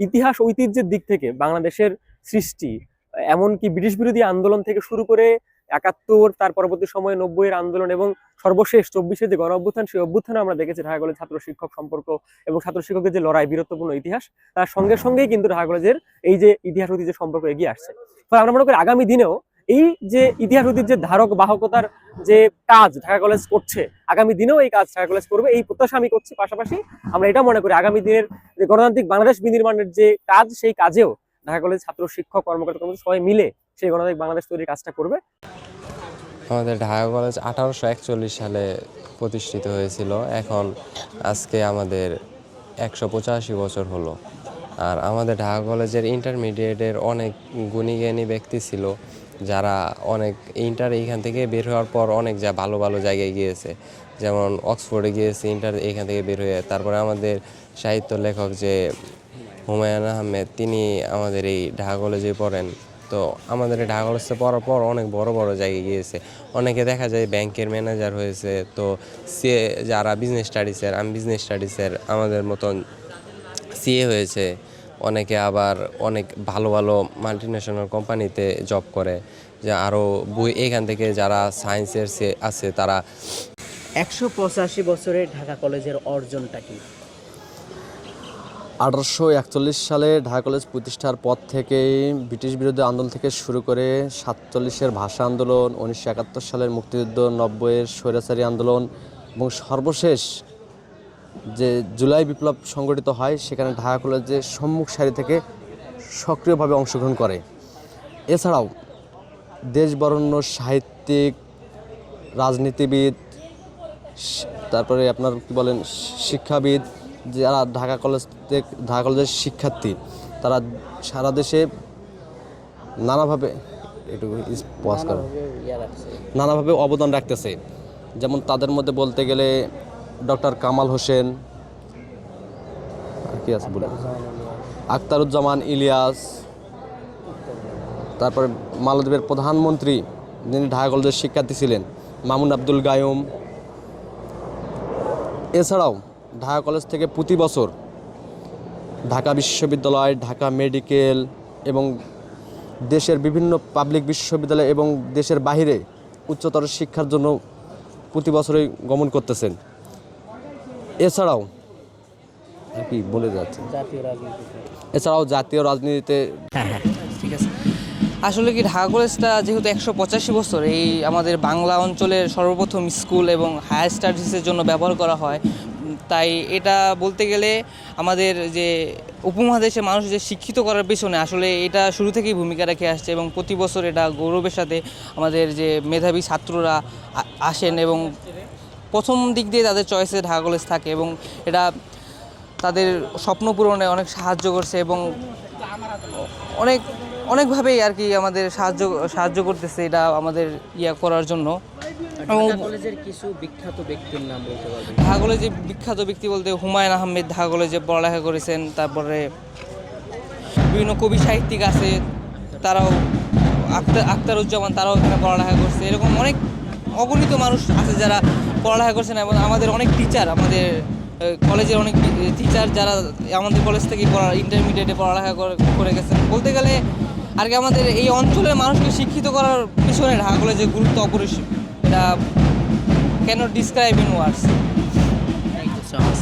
ইতিহাস ঐতিহ্যের দিক থেকে বাংলাদেশের সৃষ্টি, এমনকি ব্রিটিশ বিরোধী আন্দোলন থেকে শুরু করে একাত্তর, তার পরবর্তী সময়ে নব্বইয়ের আন্দোলন এবং সর্বশেষ চব্বিশে যে গণ অভ্যুত্থান, সেই অভ্যুত্থানে আমরা দেখেছি ঢাকা কলেজ ছাত্র শিক্ষক সম্পর্ক এবং ছাত্র শিক্ষকের যে লড়াই, বীরত্বপূর্ণ ইতিহাস, তার সঙ্গে সঙ্গেই কিন্তু ঢাকা কলেজের এই যে ইতিহাস ঐতিহ্যের সম্পর্ক এগিয়ে আসছে। ফলে আমরা মনে করি আগামী দিনেও এই যে ইতিহাস ঐতিহ্যের ধারক বাহকতার যে কাজ ঢাকা কলেজ করছে, আগামী দিনেও এই কাজ ঢাকা কলেজ করবে, এই প্রত্যাশা আমি করছি। পাশাপাশি আমরা এটা মনে করি, আগামী দিনের যে গণতান্ত্রিক বাংলাদেশ বিনির্মাণের যে কাজ, সেই কাজেও ঢাকা কলেজ ছাত্র, শিক্ষক, কর্মকর্তা, কর্মচারী সবাই মিলে সেই গণতান্ত্রিক বাংলাদেশ তৈরির কাজটা করবে। আমাদের ঢাকা কলেজ আঠারোশো একচল্লিশ সালে প্রতিষ্ঠিত হয়েছিল। এখন আজকে আমাদের একশো পঁচাশি বছর হলো। আর আমাদের ঢাকা কলেজের ইন্টারমিডিয়েটের অনেক গুণী জ্ঞানী ব্যক্তি ছিল। যারা অনেক ইন্টার এইখান থেকে বের হওয়ার পর অনেক যা ভালো ভালো জায়গায় গিয়েছে। যেমন অক্সফোর্ডে গিয়েছে, ইন্টার এইখান থেকে বের হয়ে। তারপরে আমাদের সাহিত্য লেখক যে হুমায়ুন আহমেদ, তিনি আমাদের এই ঢাকা কলেজে পড়েন। তো আমাদের এই ঢাকা কলেজে পড়ার পর অনেক বড় বড় জায়গায় গিয়েছে। অনেকে দেখা যায় ব্যাংকের ম্যানেজার হয়েছে। তো সে যারা বিজনেস স্টাডিসের আমি বিজনেস স্টাডিসের আমাদের মতন সিএ হয়েছে। অনেকে আবার অনেক ভালো ভালো মাল্টিন্যাশনাল কোম্পানিতে জব করে যে আরও বই এখান থেকে যারা সায়েন্সের সে আছে তারা একশো পঁচাশি বছরের ঢাকা কলেজের অর্জনটা কি? আঠারোশো একচল্লিশ সালে ঢাকা কলেজ প্রতিষ্ঠার পর থেকেই ব্রিটিশ বিরোধী আন্দোলন থেকে শুরু করে সাতচল্লিশের ভাষা আন্দোলন উনিশশো একাত্তর সালের মুক্তিযুদ্ধ নব্বইয়ের স্বৈরাচারী আন্দোলন এবং সর্বশেষ যে জুলাই বিপ্লব সংগঠিত হয় সেখানে ঢাকা কলেজে সম্মুখ সারি থেকে সক্রিয়ভাবে অংশগ্রহণ করে। এছাড়াও দেশ বরণ্য সাহিত্যিক রাজনীতিবিদ তারপরে আপনার কি বলেন শিক্ষাবিদ যারা ঢাকা কলেজ থেকে ঢাকা কলেজের শিক্ষার্থী তারা সারা দেশে নানাভাবে একটু পজ করো নানাভাবে অবদান রাখতেছে। যেমন তাদের মধ্যে বলতে গেলে ডক্টর কামাল হোসেন কি আছে বলে? আখতারুজ্জামান ইলিয়াস, তারপরে মালদ্বীপের প্রধানমন্ত্রী যিনি ঢাকা কলেজের শিক্ষার্থী ছিলেন, মামুন আব্দুল গায়ুম। এছাড়াও ঢাকা কলেজ থেকে প্রতি বছর ঢাকা বিশ্ববিদ্যালয়, ঢাকা মেডিকেল এবং দেশের বিভিন্ন পাবলিক বিশ্ববিদ্যালয় এবং দেশের বাইরে উচ্চতর শিক্ষার জন্য প্রতি বছরই গমন করতেছেন। এছাড়াও কি বলে যাচ্ছে? এছাড়াও জাতীয় রাজনীতিতে হ্যাঁ হ্যাঁ ঠিক আছে। আসলে কি ঢাকা কলেজটা যেহেতু একশো পঁচাশি বছর এই আমাদের বাংলা অঞ্চলের সর্বপ্রথম স্কুল এবং হায়ার স্টাডিজের জন্য ব্যবহার করা হয়। তাই এটা বলতে গেলে আমাদের যে উপমহাদেশে মানুষ যে শিক্ষিত করার পেছনে আসলে এটা শুরু থেকেই ভূমিকা রেখে আসছে এবং প্রতি বছর এটা গৌরবের সাথে আমাদের যে মেধাবী ছাত্ররা আসেন এবং প্রথম দিক দিয়ে তাদের চয়েসে ঢাকা কলেজ থাকে এবং এটা তাদের স্বপ্ন পূরণে অনেক সাহায্য করছে এবং অনেক অনেকভাবেই আর কি আমাদের সাহায্য সাহায্য করতেছে এটা আমাদের ইয়া করার জন্য। ঢাকা কলেজের কিছু বিখ্যাত ব্যক্তির নাম বলতে পারবেন? ঢাকা কলেজে বিখ্যাত ব্যক্তি বলতে হুমায়ুন আহমেদ ঢাকা কলেজে পড়ালেখা করেছেন তারপরে বিভিন্ন কবি সাহিত্যিক আছে তারাও আক্তার আক্তারুজ্জামান তারাও এখানে পড়ালেখা করছে এরকম অনেক অগণিত মানুষ আছে যারা পড়ালেখা করছেন এবং আমাদের অনেক টিচার আমাদের কলেজের অনেক টিচার যারা আমাদের কলেজ থেকে পড়া ইন্টারমিডিয়েটে পড়ালেখা করে- গেছেন। বলতে গেলে আর কি আমাদের এই অঞ্চলের মানুষকে শিক্ষিত করার পিছনে ঢাকা কলেজের গুরুত্ব অপরিসীম। এটা cannot describe in words thank you so much